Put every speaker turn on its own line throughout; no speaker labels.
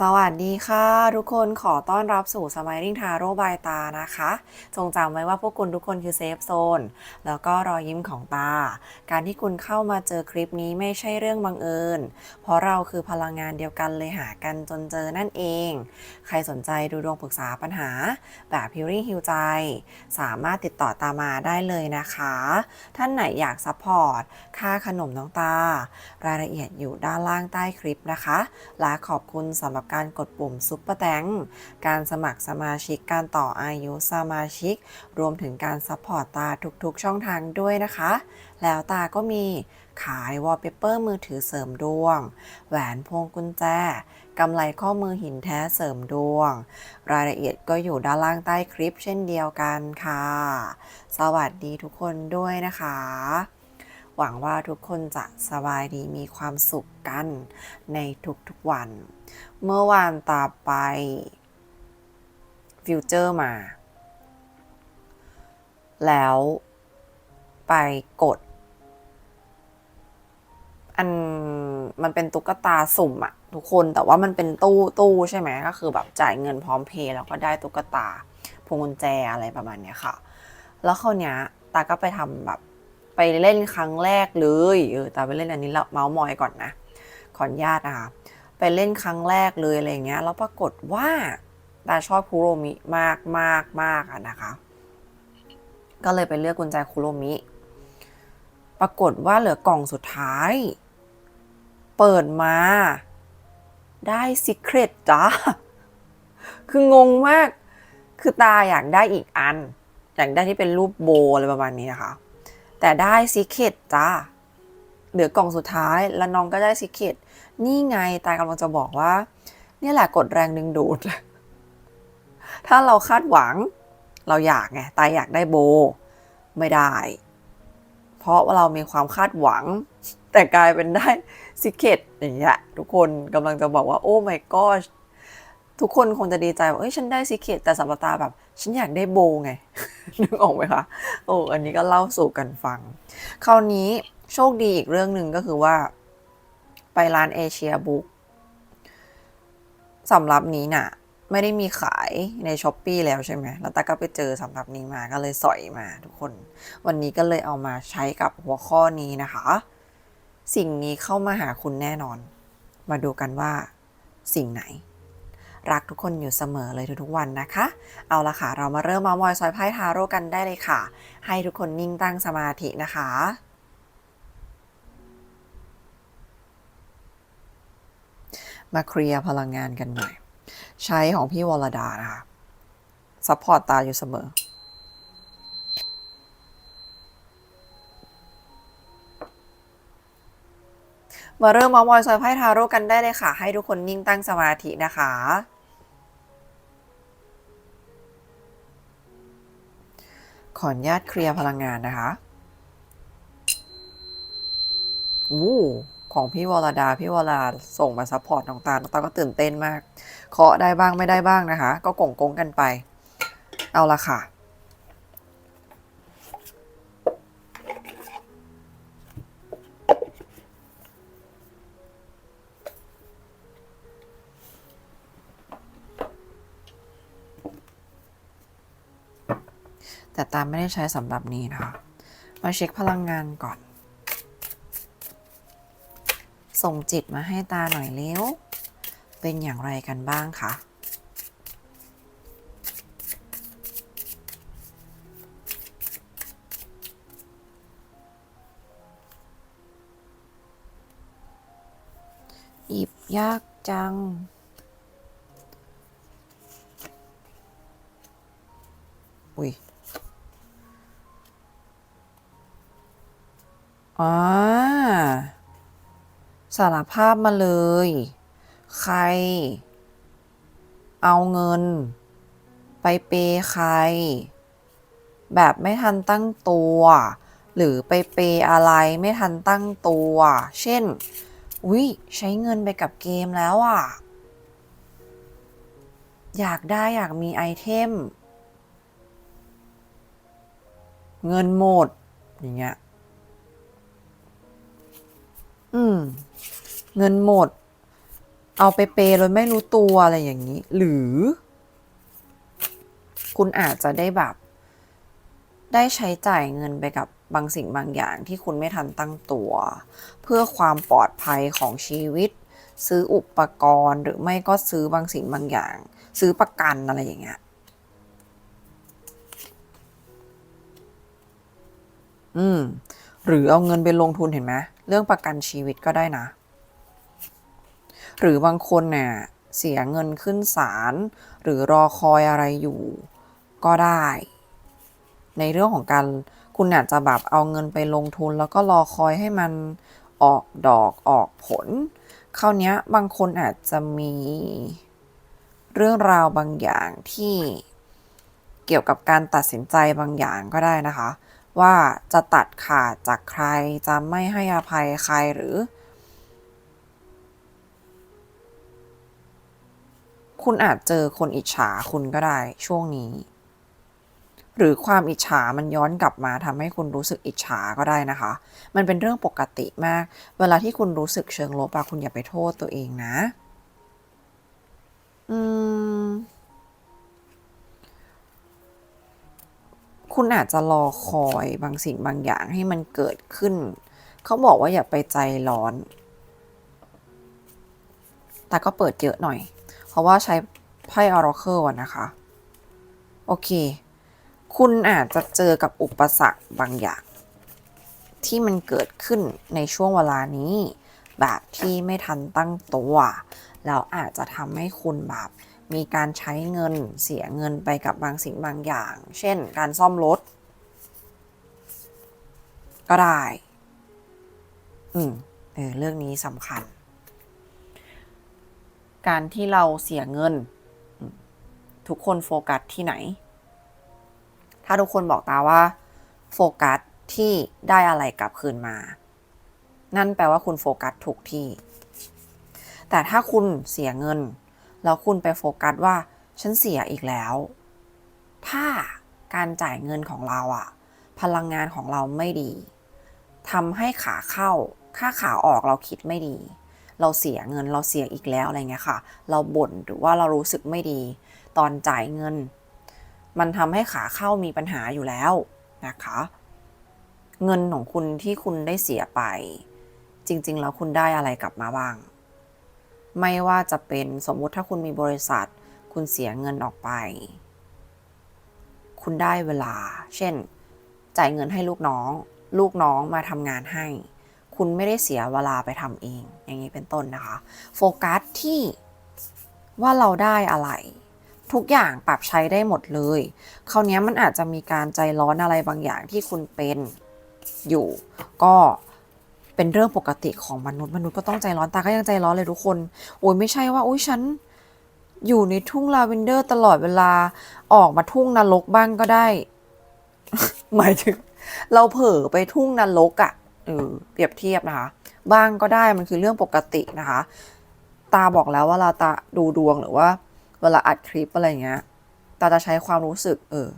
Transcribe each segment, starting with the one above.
สวัสดีค่ะ ทุกคนขอต้อนรับสู่ Smiling Taro by ตานะคะ จงจำไว้ว่าพวกคุณทุกคนคือเซฟโซนแล้วก็รอยยิ้มของตา การที่คุณเข้ามาเจอคลิปนี้ไม่ใช่เรื่องบังเอิญ เพราะเราคือพลังงานเดียวกันเลยหากันจนเจอนั่นเอง ใครสนใจดูดวงปรึกษาปัญหา แบบฮิ l ริ่งฮิวใจ สามารถติดต่อตามาได้เลยนะคะ ท่านไหนอยากซัพพอร์ตค่าขนมน้องตา รายละเอียดอยู่ด้านล่างใต้คลิปนะคะและขอบคุณสำหรับการกดปุ่มซุปเปอร์แตงการสมัครสมาชิกการต่ออายุสมาชิก รวมถึงการซัพพอร์ตตาทุกๆ ช่องทางด้วยนะคะ แล้วตาก็มีขายวอลเปเปอร์มือถือเสริมดวง แหวนพวงกุญแจกำไลข้อมือหินแท้เสริมดวง รายละเอียดก็อยู่ด้านล่างใต้คลิปเช่นเดียวกันค่ะ สวัสดีทุกคนด้วยนะคะ หวังว่าทุกคนจะสบายดีมีความสุขกันในทุกๆวัน เมื่อวานตาไปฟิวเจอร์มา แล้วไปกด อันมันเป็นตุ๊กตาสุ่มอะทุกคนแต่ว่ามันเป็นตู้ตู้ใช่ไหมก็คือแบบจ่ายเงินพร้อมเพย์แล้วก็ได้ตุ๊กตาพวงกุญแจอะไรประมาณเนี้ยค่ะ แล้วคราวเนี้ยตาก็ไปทำแบบ ไปเล่นครั้งแรกเลยเออตาไปเล่นอันนี้แล้วเมาส์มอยก่อนนะขออนุญาตนะคะไปเล่นครั้งแรกเลยอะไรเงี้ยแล้วปรากฏว่าตาชอบคุโรมิมากมากมากอะนะคะ ก็เลยไปเลือกกุญแจคุโรมิ ปรากฏว่าเหลือกล่องสุดท้าย เปิดมาได้ซิเครตจ้าคืองงมาก คือตาอยากได้อีกอัน อยากได้ที่เป็นรูปโบอะไรประมาณนี้นะคะ แต่ได้ซิเคตจ้า เหลือกล่องสุดท้ายแล้วน้องก็ได้ซิเคตนี่ไงตากำลังจะบอกว่า เนี่ยแหละกดแรงดึงดูด ถ้าเราคาดหวัง เราอยากไงตายอยากได้โบ ไม่ได้ เพราะว่าเรามีความคาดหวัง แต่กลายเป็นได้ซิเคตอย่างเงี้ยทุกคนกำลังจะบอกว่า โอ้ my god ทุกคนคงจะดีใจว่าเอ้ยฉันได้ซิเคตแต่สับตาแบบ ฉันอยากได้โบไง นึกออกไหมคะโอ้อันนี้ก็เล่าสู่กันฟัง คราวนี้โชคดีอีกเรื่องหนึ่งก็คือว่า ไปร้านเอเชียบุ๊กสำหรับนี้น่ะ ไม่ได้มีขายในช้อปปีแล้วใช่ไหมแล้วตาก็ไปเจอสำหรับนี้มาก็เลยสอยมาทุกคน วันนี้ก็เลยเอามาใช้กับหัวข้อนี้นะคะ สิ่งนี้เข้ามาหาคุณแน่นอน มาดูกันว่าสิ่งไหน รักทุกคนอยู่เสมอเลยทุกๆวันนะคะ เอาละค่ะ เรามาเริ่มมามอยซอยไพ่ทาโร่กันได้เลยค่ะ ให้ทุกคนนิ่งตั้งสมาธินะคะมาเคลียร์พลังงานกันหน่อย ใช้ของพี่วรดานะคะซัพพอร์ตตาอยู่เสมอ มาเริ่มมามอยซอยไพ่ทาโร่กันได้เลยค่ะ ให้ทุกคนนิ่งตั้งสมาธินะคะ ขออนุญาตเคลียร์พลังงานนะคะอู้ของพี่วรดา พี่วราส่งมาซัพพอร์ตน้องตาลน้องตาลก็ตื่นเต้นมาก เคาะได้บ้างไม่ได้บ้างนะคะ ก็กงกงกันไป เอาละค่ะ แต่ตามไม่ได้ใช้สำหรับนี้นะคะ มาเช็คพลังงานก่อน ส่งจิตมาให้ตาหน่อยเร็ว เป็นอย่างไรกันบ้างคะหยิบยากจัง อ่าสารภาพมาเลย ใคร เอาเงิน ไปเปย์ใคร แบบไม่ทันตั้งตัว หรือไปเปย์อะไรไม่ทันตั้งตัว เช่น อุ๊ย ใช้เงินไปกับเกมแล้วอะ อยากได้อยากมีไอเทม เงินหมด อย่างเงี้ย อืม เงินหมด เอาไปเปย์โดยไม่รู้ตัวอะไรอย่างนี้ หรือ คุณอาจจะได้แบบ ได้ใช้จ่ายเงินไปกับบางสิ่งบางอย่างที่คุณไม่ทันตั้งตัว เพื่อความปลอดภัยของชีวิต ซื้ออุปกรณ์หรือไม่ก็ซื้อบางสิ่งบางอย่าง ซื้อประกันอะไรอย่างเงี้ยอืม หรือเอาเงินไปลงทุนเห็นไหม เรื่องประกันชีวิตก็ได้นะ หรือบางคนเนี่ยเสียเงินขึ้นศาลหรือรอคอยอะไรอยู่ ก็ได้ ในเรื่องของการคุณอาจจะแบบเอาเงินไปลงทุน แล้วก็รอคอยให้มันออกดอกออกผลคราวนี้บางคนอาจจะมีเรื่องราวบางอย่างที่เกี่ยวกับการตัดสินใจบางอย่างก็ได้นะคะ ว่าจะตัดขาดจากใคร จะไม่ให้อภัยใครหรือ คุณอาจเจอคนอิจฉาคุณก็ได้ช่วงนี้ หรือความอิจฉามันย้อนกลับมาทำให้คุณรู้สึกอิจฉาก็ได้นะคะ มันเป็นเรื่องปกติมาก เวลาที่คุณรู้สึกเชิงลบอะคุณอย่าไปโทษตัวเองนะ อืม คุณอาจจะรอคอยบางสิ่งบางอย่างให้มันเกิดขึ้น เขาบอกว่าอย่าไปใจร้อน แต่ก็เปิดเยอะหน่อย เพราะว่าใช้ไพ่ Oracle อะนะคะ โอเค คุณอาจจะเจอกับอุปสรรคบางอย่าง ที่มันเกิดขึ้นในช่วงเวลานี้ แบบที่ไม่ทันตั้งตัว แล้วอาจจะทำให้คุณแบบ มีการใช้เงินเสียเงินไปกับบางสิ่งบางอย่าง เช่น การซ่อมรถ ก็ได้ อืมเออเรื่องนี้สำคัญ การที่เราเสียเงิน ทุกคนโฟกัสที่ไหน ถ้าทุกคนบอกตาว่า โฟกัสที่ได้อะไรกลับคืนมา นั่นแปลว่าคุณโฟกัสถูกที่ แต่ถ้าคุณเสียเงิน แล้วคุณไปโฟกัสว่า ฉันเสียอีกแล้ว ถ้าการจ่ายเงินของเราอะพลังงานของเราไม่ดีทำให้ขาเข้า ค่าขาออกเราคิดไม่ดี เราเสียเงินเราเสียอีกแล้วอะไรเงี้ยค่ะ เราบ่นหรือว่าเรารู้สึกไม่ดี ตอนจ่ายเงิน มันทำให้ขาเข้ามีปัญหาอยู่แล้วนะคะ เงินของคุณที่คุณได้เสียไป จริง ๆ แล้วคุณได้อะไรกลับมาบ้าง ไม่ว่าจะเป็นสมมุติถ้าคุณมีบริษัท คุณเสียเงินออกไป คุณได้เวลา เช่น จ่ายเงินให้ลูกน้อง ลูกน้องมาทำงานให้ คุณไม่ได้เสียเวลาไปทำเอง อย่างนี้เป็นต้นนะคะ โฟกัสที่ว่าเราได้อะไร ทุกอย่างปรับใช้ได้หมดเลย คราวนี้มันอาจจะมีการใจร้อนอะไรบางอย่างที่คุณเป็นอยู่ ก็ เป็นเรื่องปกติของมนุษย์มนุษย์ก็ต้องใจร้อนตาก็ยังใจร้อนเลยทุกคน โอ้ยไม่ใช่ว่าอุ้ยฉันอยู่ในทุ่งลาเวนเดอร์ตลอดเวลาออกมาทุ่งนรกบ้างก็ได้ หมายถึง เราเผลอไปทุ่งนรกอะ่ะเออเปรียบเทียบนะคะ บ้างก็ได้มันคือเรื่องปกตินะคะ ตาบอกแล้วว่าเราตาดูดวงหรือว่า เวลาอัดคลิปอะไรเงี้ยตาจะใช้ความรู้สึก เออ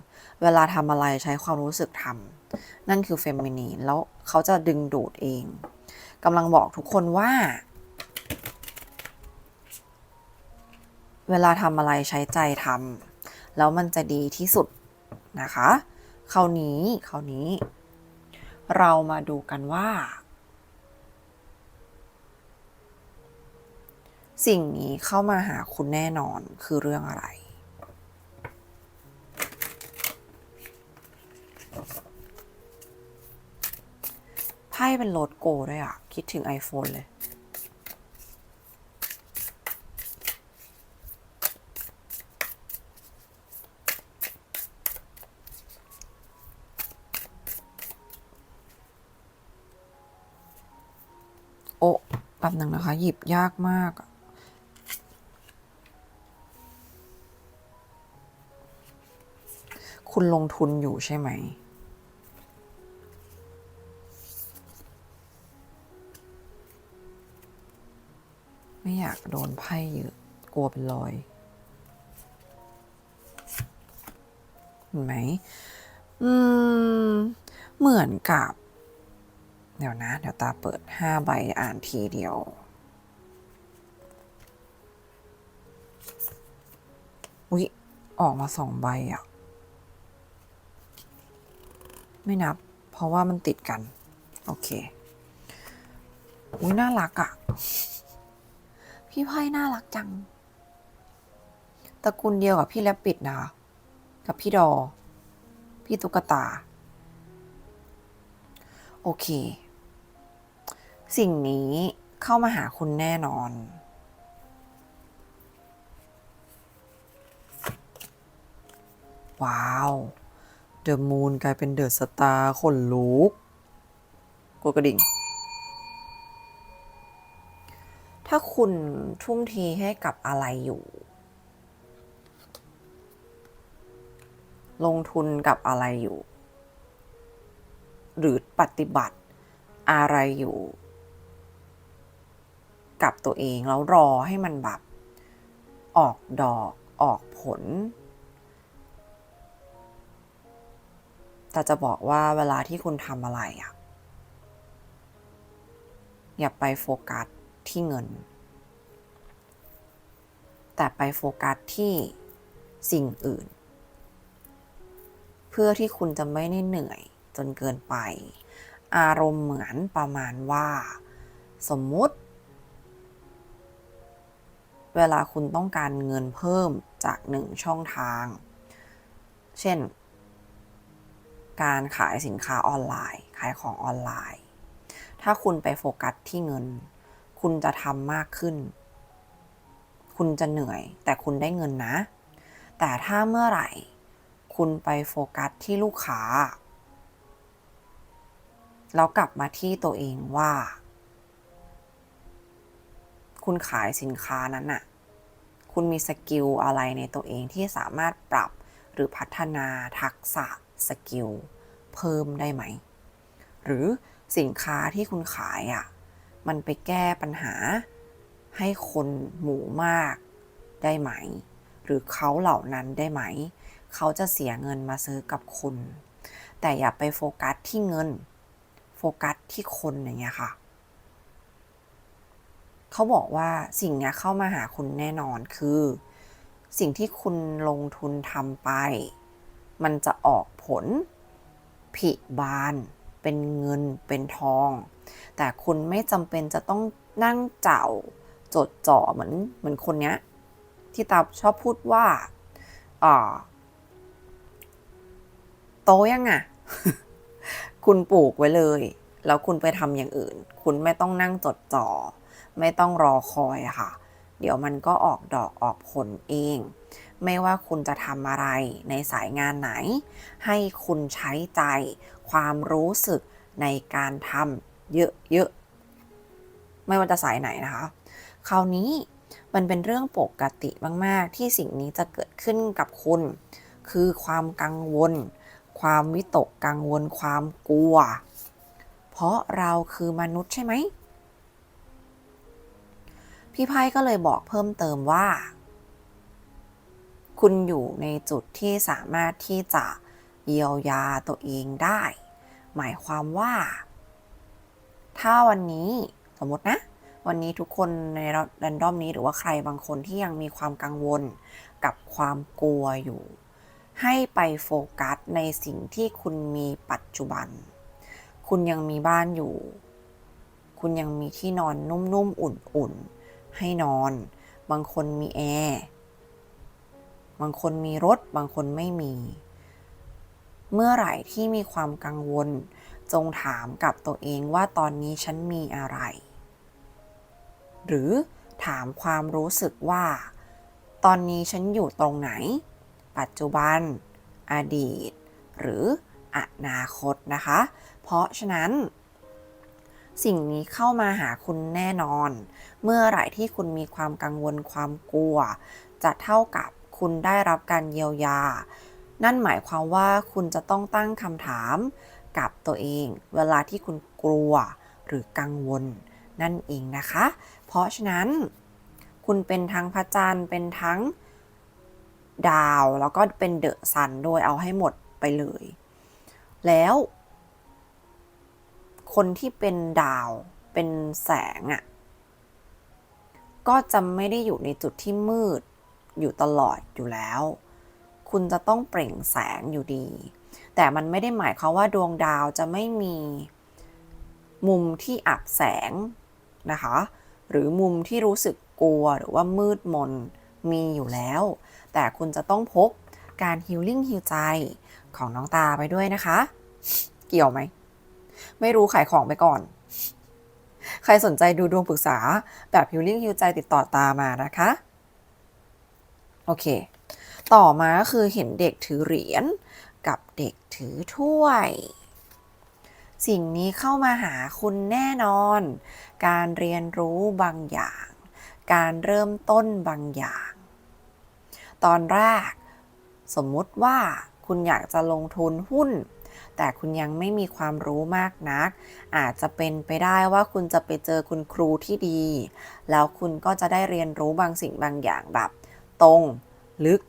เวลาทำอะไรใช้ความรู้สึกทำนั่นคือเฟมินีนแล้ว เขาจะดึงดูดเองกำลังบอกทุกคนว่า เวลาทำอะไรใช้ใจทำแล้วมันจะดีที่สุดนะคะคราวนี้คราวนี้ เรามาดูกันว่า สิ่งนี้เข้ามาหาคุณแน่นอนคือเรื่องอะไร พ่เป็นโรดโกด้วยอะคิดถึง iPhone เลย โอ้แป๊บหนึ่งนะคะ หยิบยากมากคุณลงทุนอยู่ใช่ไหม โดนไพ่เยอะ กลัวเป็นรอย เห็นไหม อืม เหมือนกับ เดี๋ยวนะ เดี๋ยวตาเปิดห้าใบอ่านทีเดียวอุ๊ยออกมาสองใบอะไม่นับ เพราะว่ามันติดกัน โอเค อุ๊ยน่ารักอะ พี่ไพ่น่ารักจังตระกูลเดียวกับพี่แลบปิดนะคะกับพี่ดอ พี่ตุ๊กตา โอเค สิ่งนี้เข้ามาหาคุณแน่นอนว้าว เดอะมูนกลายเป็นเดอะสตาร์ขนลุกกดกระดิ่ง ถ้าคุณทุ่มเทให้กับอะไรอยู่ ลงทุนกับอะไรอยู่ หรือปฏิบัติอะไรอยู่ กับตัวเองแล้วรอให้มันแบบออกดอกออกผล แต่จะบอกว่าเวลาที่คุณทำอะไรอะอย่าไปโฟกัส ที่เงิน แต่ไปโฟกัสที่สิ่งอื่น เพื่อที่คุณจะไม่ได้เหนื่อยจนเกินไป อารมณ์เหมือนประมาณว่า สมมุติ เวลาคุณต้องการเงินเพิ่มจากหนึ่งช่องทาง เช่น การขายสินค้าออนไลน์ ขายของออนไลน์ ถ้าคุณไปโฟกัสที่เงิน คุณจะทำมากขึ้น คุณจะเหนื่อย แต่คุณได้เงินนะ แต่ถ้าเมื่อไหร่ คุณไปโฟกัสที่ลูกค้า แล้วกลับมาที่ตัวเองว่า คุณขายสินค้านั้นน่ะ คุณมีสกิลอะไรในตัวเองที่สามารถปรับหรือพัฒนาทักษะสกิลเพิ่มได้ไหม หรือสินค้าที่คุณขายอะ่ะ มันไปแก้ปัญหา ให้คนหมู่มากได้ไหม หรือเขาเหล่านั้นได้ไหม เขาจะเสียเงินมาซื้อกับคุณ แต่อย่าไปโฟกัสที่เงิน โฟกัสที่คนอย่างเงี้ยค่ะเขาบอกว่าสิ่งนี้เข้ามาหาคุณแน่นอนคือ สิ่งที่คุณลงทุนทำไป มันจะออกผล ผิบาน เป็นเงินเป็นทอง แต่คุณไม่จำเป็นจะต้องนั่งเจ้าจดจ่อเหมือนเหมือนคนเนี้ยที่ตาชอบพูดว่าอ่าโตยังอะคุณปลูกไว้เลย แล้วคุณไปทำอย่างอื่น คุณไม่ต้องนั่งจดจ่อ ไม่ต้องรอคอยค่ะ เดี๋ยวมันก็ออกดอกออกผลเอง ไม่ว่าคุณจะทำอะไรในสายงานไหน ให้คุณใช้ใจ ความรู้สึกในการทำ เยอะๆ ไม่ว่าจะสายไหนนะคะ คราวนี้มันเป็นเรื่องปกติมาก ๆ ที่สิ่งนี้จะเกิดขึ้นกับคุณ คือความกังวล ความวิตกกังวล ความกลัว เพราะเราคือมนุษย์ใช่ไหม พี่ไพ่ก็เลยบอกเพิ่มเติมว่า คุณอยู่ในจุดที่สามารถที่จะเยียวยาตัวเองได้ หมายความว่า ถ้าวันนี้สมมตินะ วันนี้ทุกคนในแรนดอมนี้หรือว่าใครบางคนที่ยังมีความกังวลกับความกลัวอยู่ ให้ไปโฟกัสในสิ่งที่คุณมีปัจจุบัน คุณยังมีบ้านอยู่ คุณยังมีที่นอนนุ่มๆอุ่นๆ ให้นอน บางคนมีแอร์บางคนมีรถ บางคนไม่มี เมื่อไหร่ที่มีความกังวล จงถามกับตัวเองว่าตอนนี้ฉันมีอะไร หรือถามความรู้สึกว่า ตอนนี้ฉันอยู่ตรงไหน ปัจจุบัน อดีต หรืออนาคตนะคะ เพราะฉะนั้นสิ่งนี้เข้ามาหาคุณแน่นอน เมื่อไหร่ที่คุณมีความกังวลความกลัว จะเท่ากับคุณได้รับการเยียวยา นั่นหมายความว่าคุณจะต้องตั้งคำถาม กับตัวเอง เวลาที่คุณกลัวหรือกังวลนั่นเองนะคะ เพราะฉะนั้น คุณเป็นทั้งพระจันทร์เป็นทั้งดาว แล้วก็เป็นเดอะซันด้วยเอาให้หมดไปเลย แล้ว คนที่เป็นดาวเป็นแสงอะ่ะก็จะไม่ได้อยู่ในจุดที่มืดอยู่ตลอดอยู่แล้ว คุณจะต้องเปล่งแสงอยู่ดี แต่มันไม่ได้หมายความว่าดวงดาวจะไม่มีมุมที่อับแสงนะคะ หรือมุมที่รู้สึกกลัวหรือว่ามืดมนมีอยู่แล้ว แต่คุณจะต้องพกการฮิลลิ่งฮิลใจของน้องตาไปด้วยนะคะ เกี่ยวไหม ไม่รู้ขายของไปก่อน ใครสนใจดูดวงปรึกษาแบบฮิลลิ่งฮิลใจติดต่อตามานะคะ โอเค ต่อมาก็คือเห็นเด็กถือเหรียญ กับเด็กถือถ้วย สิ่งนี้เข้ามาหาคุณแน่นอน การเรียนรู้บางอย่าง การเริ่มต้นบางอย่าง ตอนแรก สมมุติว่าคุณอยากจะลงทุนหุ้น แต่คุณยังไม่มีความรู้มากนัก อาจจะเป็นไปได้ว่าคุณจะไปเจอคุณครูที่ดี แล้วคุณก็จะได้เรียนรู้บางสิ่งบางอย่างแบบ ตรง ลึก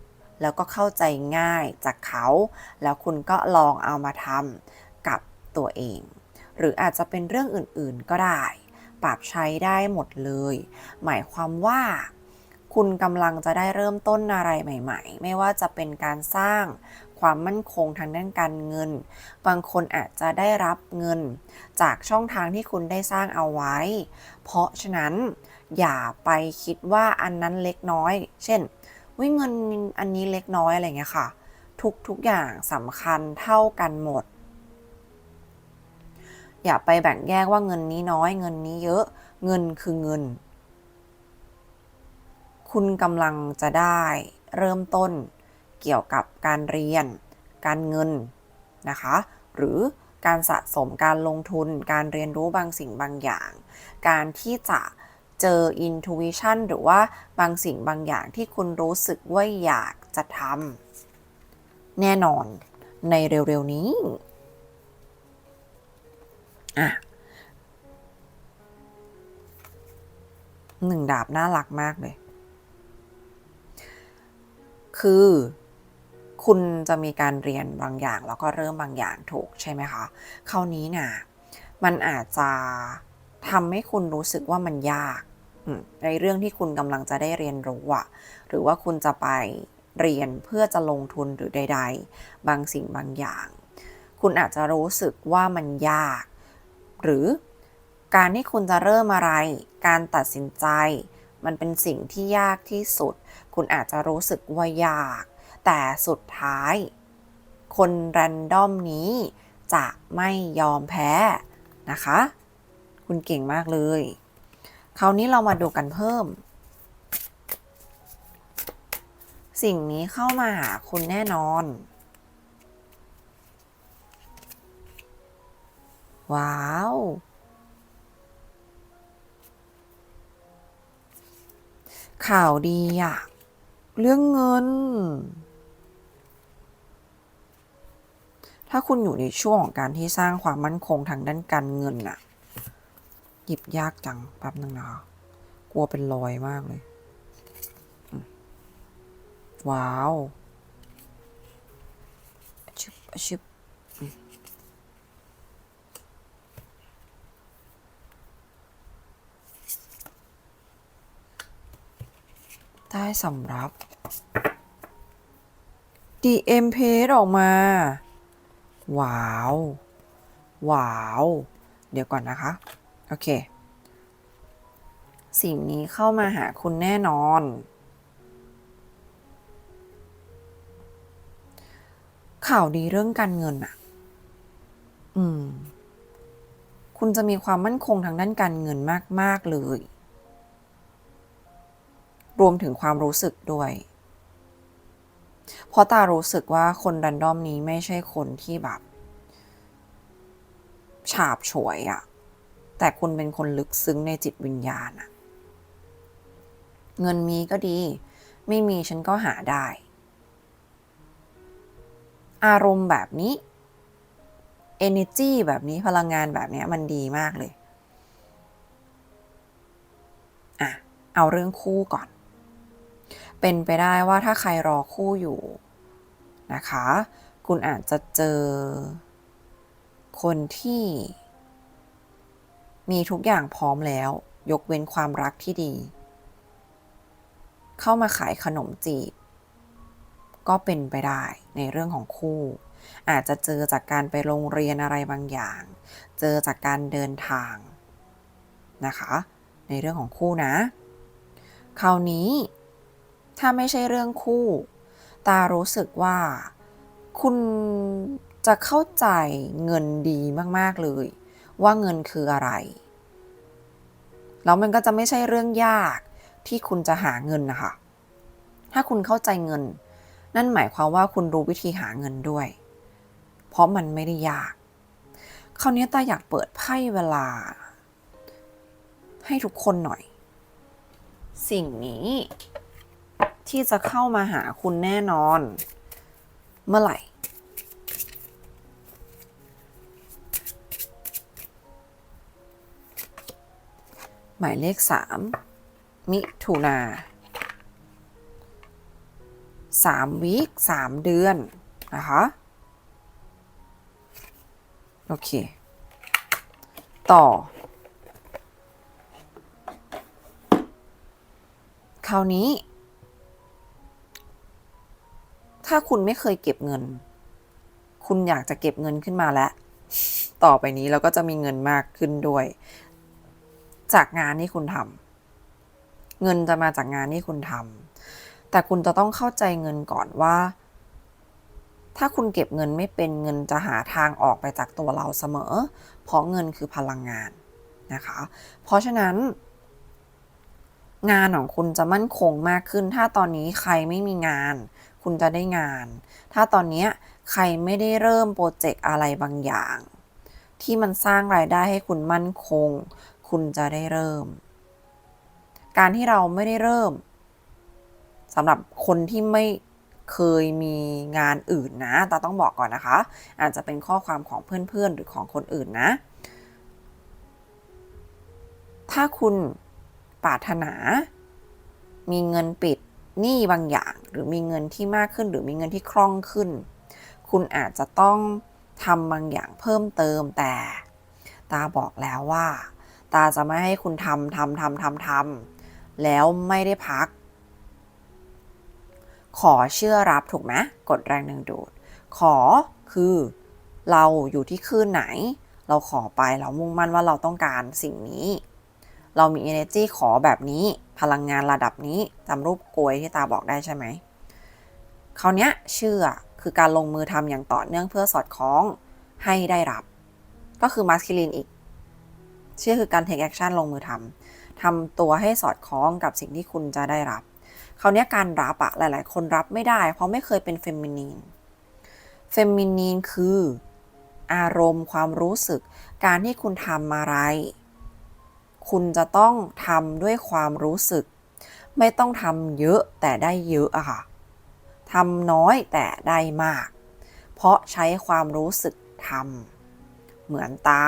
แล้วก็เข้าใจง่ายจากเขา แล้วคุณก็ลองเอามาทำกับตัวเอง หรืออาจจะเป็นเรื่องอื่นๆก็ได้ ปรับใช้ได้หมดเลย หมายความว่าคุณกำลังจะได้เริ่มต้นอะไรใหม่ ๆ ไม่ว่าจะเป็นการสร้างความมั่นคงทางด้านการเงิน บางคนอาจจะได้รับเงิน จากช่องทางที่คุณได้สร้างเอาไว้ เพราะฉะนั้นอย่าไปคิดว่าอันนั้นเล็กน้อย เช่น วิเงินอันนี้เล็กน้อยอะไรเงี้ยค่ะ ทุกทุกอย่างสำคัญเท่ากันหมด อย่าไปแบ่งแยกว่าเงินนี้น้อย เงินนี้เยอะเงินคือเงิน คุณกำลังจะได้เริ่มต้นเกี่ยวกับการเรียน การเงินนะคะ หรือการสะสมการลงทุน การเรียนรู้บางสิ่งบางอย่าง การที่จะ เจอ intuition หรือว่าบางสิ่งบางอย่างที่คุณรู้สึกว่าอยากจะทำแน่นอนในเร็วๆนี้อะหนึ่งดาบน่ารักมากเลย คือคุณจะมีการเรียนบางอย่างแล้วก็เริ่มบางอย่างถูกใช่ไหมคะ คราวนี้น่ะ มันอาจจะทำให้คุณรู้สึกว่ามันยาก ในเรื่องที่คุณกำลังจะได้เรียนรู้อะหรือว่าคุณจะไปเรียนเพื่อจะลงทุนหรือใด ๆ บางสิ่งบางอย่าง คุณอาจจะรู้สึกว่ามันยาก หรือการที่คุณจะเริ่มอะไร การตัดสินใจ มันเป็นสิ่งที่ยากที่สุด คุณอาจจะรู้สึกว่ายาก แต่สุดท้าย คนแรนดอมนี้จะไม่ยอมแพ้นะคะ คุณเก่งมากเลย คราวนี้เรามาดูกันเพิ่ม สิ่งนี้เข้ามาหาคุณแน่นอน ว้าวข่าวดีอะเรื่องเงิน ถ้าคุณอยู่ในช่วงของการที่สร้างความมั่นคงทางด้านการเงินน่ะ หยิบยากจังแป๊บนึงนะคะ กลัวเป็นรอยมากเลย ว้าวชึบชึบได้สำรับ DM เพจออกมา ว้าว ว้าว เดี๋ยวก่อนนะคะ โอเค สิ่งนี้เข้ามาหาคุณแน่นอน ข่าวดีเรื่องการเงินอะอืม คุณจะมีความมั่นคงทางด้านการเงินมาก ๆ เลย รวมถึงความรู้สึกด้วย เพราะตารู้สึกว่าคนรันดอมนี้ไม่ใช่คนที่แบบ ฉาบฉวยอะ แต่คุณเป็นคนลึกซึ้งในจิตวิญญาณอะเงินมีก็ดี ไม่มีฉันก็หาได้ อารมณ์แบบนี้ energy แบบนี้พลังงานแบบนี้มันดีมากเลยอะเอาเรื่องคู่ก่อน เป็นไปได้ว่าถ้าใครรอคู่อยู่นะคะ คุณอาจจะเจอคนที่ มีทุกอย่างพร้อมแล้ว ยกเว้นความรักที่ดี เข้ามาขายขนมจีบ ก็เป็นไปได้ในเรื่องของคู่ อาจจะเจอจากการไปโรงเรียนอะไรบางอย่าง เจอจากการเดินทางนะคะ ในเรื่องของคู่นะ คราวนี้ ถ้าไม่ใช่เรื่องคู่ ตารู้สึกว่า คุณจะเข้าใจเงินดีมาก ๆ เลย ว่าเงินคืออะไร แล้วมันก็จะไม่ใช่เรื่องยากที่คุณจะหาเงินนะคะ ถ้าคุณเข้าใจเงิน นั่นหมายความว่าคุณรู้วิธีหาเงินด้วย เพราะมันไม่ได้ยาก คราวนี้ตาอยากเปิดไพ่เวลา ให้ทุกคนหน่อย สิ่งนี้ที่จะเข้ามาหาคุณแน่นอน เมื่อไหร่ หมายเลขสามมิถุนาสามวีคสามเดือน นะคะ โอเค ต่อ คราวนี้ ถ้าคุณไม่เคยเก็บเงิน คุณอยากจะเก็บเงินขึ้นมาแล้ว ต่อไปนี้เราก็จะมีเงินมากขึ้นด้วย จากงานที่คุณทำเงินจะมาจากงานที่คุณทำแต่คุณจะต้องเข้าใจเงินก่อนว่า ถ้าคุณเก็บเงินไม่เป็นเงินจะหาทางออกไปจากตัวเราเสมอ เพราะเงินคือพลังงานนะคะ เพราะฉะนั้น งานของคุณจะมั่นคงมากขึ้น ถ้าตอนนี้ใครไม่มีงาน คุณจะได้งาน ถ้าตอนนี้ใครไม่ได้เริ่มโปรเจกต์อะไรบางอย่าง ที่มันสร้างรายได้ให้คุณมั่นคง คุณจะได้เริ่ม การที่เราไม่ได้เริ่มสำหรับคนที่ไม่เคยมีงานอื่นนะตาต้องบอกก่อนนะคะ อาจจะเป็นข้อความของเพื่อนๆ หรือของคนอื่นนะ ถ้าคุณปรารถนา มีเงินปิดหนี้บางอย่าง หรือมีเงินที่มากขึ้น หรือมีเงินที่คล่องขึ้น คุณอาจจะต้องทำบางอย่างเพิ่มเติมแต่ ตาบอกแล้วว่า ตาจะไม่ให้คุณทำทำทำทำทำแล้วไม่ได้พัก ขอเชื่อรับถูกไหมกดแรงดึงดูด ขอคือเราอยู่ที่คืนไหน เราขอไปเรามุ่งมั่นว่าเราต้องการสิ่งนี้ เรามี energy ขอแบบนี้พลังงานระดับนี้จำรูปกลวยที่ตาบอกได้ใช่ไหมคราวนี้เชื่อคือการลงมือทำอย่างต่อเนื่องเพื่อสอดคล้องให้ได้รับ ก็คือ masculine อีก เชื่อคือการ take action ลงมือทำทำตัวให้สอดคล้องกับสิ่งที่คุณจะได้รับคราวนี้การรับอะหลาย ๆ คนรับไม่ได้ เพราะไม่เคยเป็นเฟมินีนเฟมินีนคืออารมณ์ความรู้สึก การที่คุณทำอะไร คุณจะต้องทำด้วยความรู้สึก ไม่ต้องทำเยอะแต่ได้เยอะอะค่ะทำน้อยแต่ได้มาก เพราะใช้ความรู้สึกทำเหมือนตา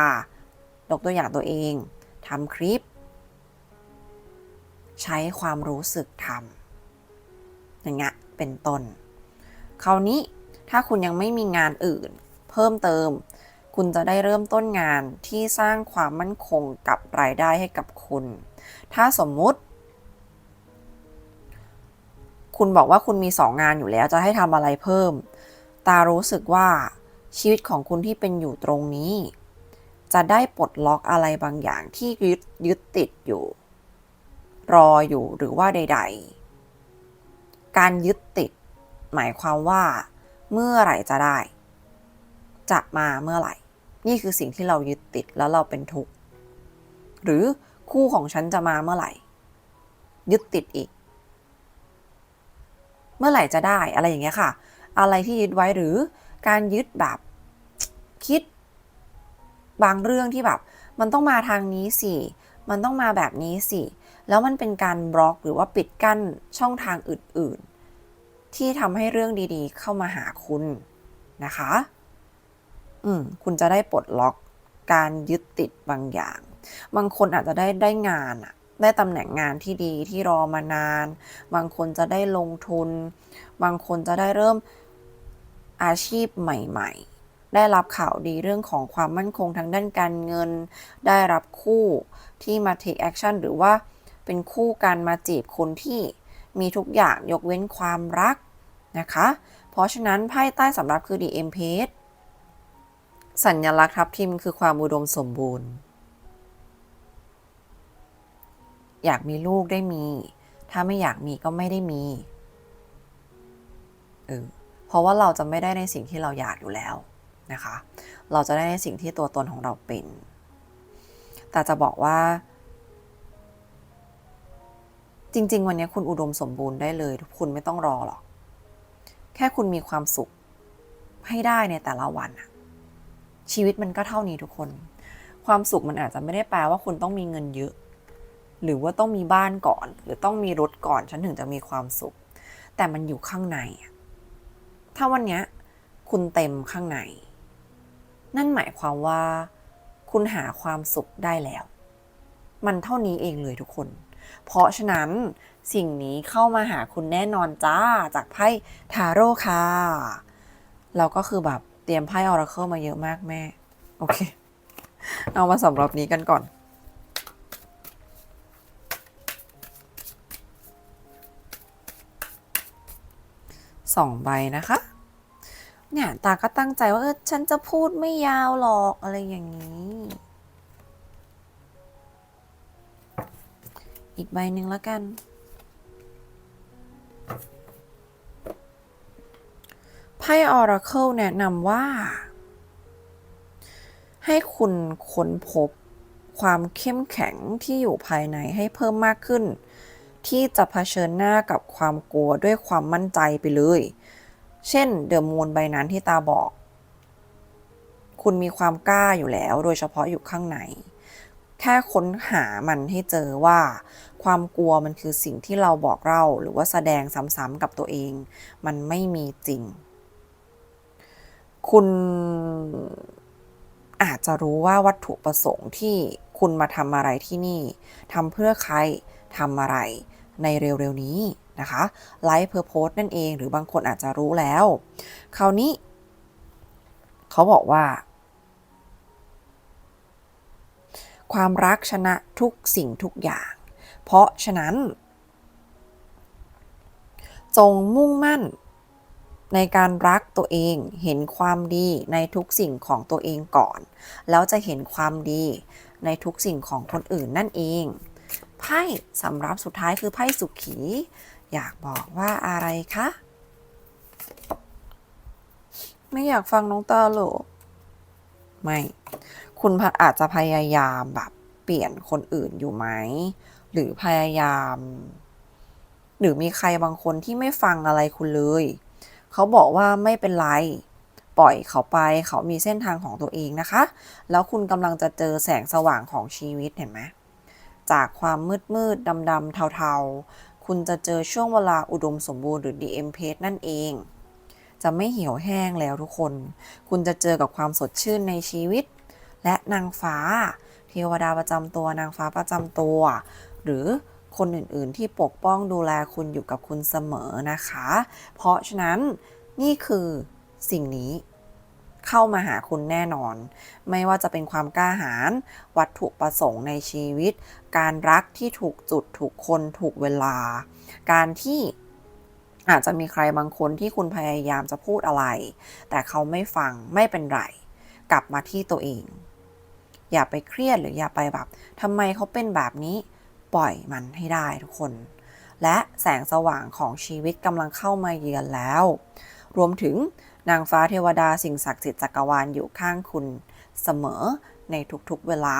ยกตัวอย่างตัวเองทำคลิป ใช้ความรู้สึกทำอย่างเงี้ยเป็นต้น คราวนี้ถ้าคุณยังไม่มีงานอื่น เพิ่มเติม คุณจะได้เริ่มต้นงานที่สร้างความมั่นคงกับรายได้ให้กับคุณ ถ้าสมมุติ คุณบอกว่าคุณมีสองงานอยู่แล้วจะให้ทำอะไรเพิ่ม ตารู้สึกว่าชีวิตของคุณที่เป็นอยู่ตรงนี้ จะได้ปลดล็อกอะไรบางอย่างที่ยึดยึดติดอยู่ รออยู่หรือว่าใด ๆ การยึดติด หมายความว่า เมื่อไหร่จะได้ จะมาเมื่อไหร่ นี่คือสิ่งที่เรายึดติดแล้วเราเป็นทุกข์หรือคู่ของฉันจะมาเมื่อไหร่ ยึดติดอีก เมื่อไหร่จะได้อะไรอย่างเงี้ยค่ะ อะไรที่ยึดไว้หรือการยึดแบบคิด บางเรื่องที่แบบ มันต้องมาทางนี้สิ มันต้องมาแบบนี้สิ แล้วมันเป็นการบล็อกหรือว่าปิดกั้นช่องทางอื่น ๆ ที่ทำให้เรื่องดีๆ เข้ามาหาคุณนะคะ อืม คุณจะได้ปลดล็อกการยึดติดบางอย่าง บางคนอาจจะได้ได้งานอะได้ตำแหน่งงานที่ดีที่รอมานาน บางคนจะได้ลงทุน บางคนจะได้เริ่มอาชีพใหม่ ๆ ได้รับข่าวดีเรื่องของความมั่นคงทางด้านการเงิน ได้รับคู่ที่มา take action หรือว่าเป็นคู่กันมาจีบคนที่มีทุกอย่างยกเว้นความรักนะคะ เพราะฉะนั้นไพ่ใต้สำรับคือ The Empress สัญลักษณ์ทับทิมคือความอุดมสมบูรณ์ อยากมีลูกได้มี ถ้าไม่อยากมีก็ไม่ได้มีเออเพราะว่าเราจะไม่ได้ในสิ่งที่เราอยากอยู่แล้ว นะคะ เราจะได้ในสิ่งที่ตัวตนของเราเป็น แต่จะบอกว่า จริง ๆ วันนี้คุณอุดมสมบูรณ์ได้เลย คุณไม่ต้องรอหรอก แค่คุณมีความสุขให้ได้ในแต่ละวันอะชีวิตมันก็เท่านี้ทุกคน ความสุขมันอาจจะไม่ได้แปลว่าคุณต้องมีเงินเยอะ หรือว่าต้องมีบ้านก่อน หรือต้องมีรถก่อนฉันถึงจะมีความสุข แต่มันอยู่ข้างใน ถ้าวันนี้คุณเต็มข้างใน นั่นหมายความว่า คุณหาความสุขได้แล้ว มันเท่านี้เองเลยทุกคน เพราะฉะนั้นสิ่งนี้เข้ามาหาคุณแน่นอนจ้าจากไพ่ทาโร่ค่ะเราก็คือแบบเตรียมไพ่ออราเคิลมาเยอะมากแม่ โอเค เอามาสำหรับนี้กันก่อน สองใบนะคะ เนี่ยตาก็ตั้งใจว่าเออฉันจะพูดไม่ยาวหรอกอะไรอย่างนี้ อีกใบหนึ่งแล้วกัน ไพ่ออราเคิลแนะนำว่า ให้คุณค้นพบความเข้มแข็งที่อยู่ภายในให้เพิ่มมากขึ้น ที่จะเผชิญหน้ากับความกลัวด้วยความมั่นใจไปเลย เช่นเดอะมูนใบนั้นที่ตาบอก คุณมีความกล้าอยู่แล้ว โดยเฉพาะอยู่ข้างใน แค่ค้นหามันให้เจอว่า ความกลัวมันคือสิ่งที่เราบอกเล่าหรือว่าแสดงซ้ำๆกับตัวเอง มันไม่มีจริง คุณอาจจะรู้ว่าวัตถุประสงค์ที่คุณมาทำอะไรที่นี่ทำเพื่อใครทำอะไรในเร็วๆนี้ นะคะไลฟ์เพอร์โพสนั่นเอง หรือบางคนอาจจะรู้แล้ว คราวนี้ เขาบอกว่า ความรักชนะทุกสิ่งทุกอย่าง เพราะฉะนั้น จงมุ่งมั่นในการรักตัวเองเห็นความดีในทุกสิ่งของตัวเองก่อน แล้วจะเห็นความดีในทุกสิ่งของคนอื่นนั่นเอง ไพ่สำรับสุดท้ายคือไพ่สุขี อยากบอกว่าอะไรคะ ไม่อยากฟังน้องตาหรอไม่ คุณอาจจะพยายามแบบเปลี่ยนคนอื่นอยู่ไหม หรือพยายาม หรือมีใครบางคนที่ไม่ฟังอะไรคุณเลย เขาบอกว่าไม่เป็นไร ปล่อยเขาไป เขามีเส้นทางของตัวเองนะคะ แล้วคุณกำลังจะเจอแสงสว่างของชีวิตเห็นไหมจากความมืดมืดดำดำเทาๆ คุณจะเจอช่วงเวลาอุดมสมบูรณ์หรือ DM p a g e นั่นเอง จะไม่เหี่ยวแห้งแล้วทุกคน คุณจะเจอกับความสดชื่นในชีวิต และนางฟ้า เทวดาประจำตัวนางฟ้าประจำตัว หรือคนอื่นๆ ที่ปกป้องดูแลคุณอยู่กับคุณเสมอนะคะ เพราะฉะนั้นนี่คือสิ่งนี้ เข้ามาหาคุณแน่นอน ไม่ว่าจะเป็นความกล้าหาญวัตถุประสงค์ในชีวิต การรักที่ถูกจุดถูกคนถูกเวลา การที่อาจจะมีใครบางคนที่คุณพยายามจะพูดอะไร แต่เขาไม่ฟังไม่เป็นไร กลับมาที่ตัวเอง อย่าไปเครียดหรืออย่าไปแบบทำไมเขาเป็นแบบนี้ปล่อยมันให้ได้ทุกคน และแสงสว่างของชีวิตกำลังเข้ามาเยือนแล้ว รวมถึง นางฟ้าเทวดาสิ่งศักดิ์สิทธิ์จักรวาลอยู่ข้างคุณเสมอในทุกๆเวลา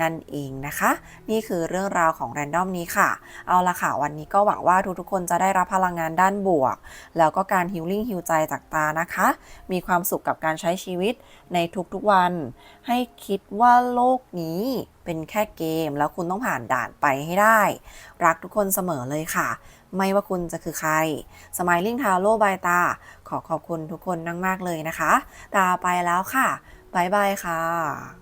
นั่นเองนะคะ นี่คือเรื่องราวของแรนดอมนี้ค่ะ เอาละค่ะ วันนี้ก็หวังว่าทุกๆคนจะได้รับพลังงานด้านบวก แล้วก็การฮิลลิ่งฮิลใจจากตานะคะ มีความสุขกับการใช้ชีวิตในทุกๆวัน ให้คิดว่าโลกนี้เป็นแค่เกม แล้วคุณต้องผ่านด่านไปให้ได้ รักทุกคนเสมอเลยค่ะ ไม่ว่าคุณจะคือใคร Smiling t a r o บายตา ขอขอบคุณทุกคนมากๆเลยนะคะ ตาไปแล้วค่ะ บ๊ายบายค่ะ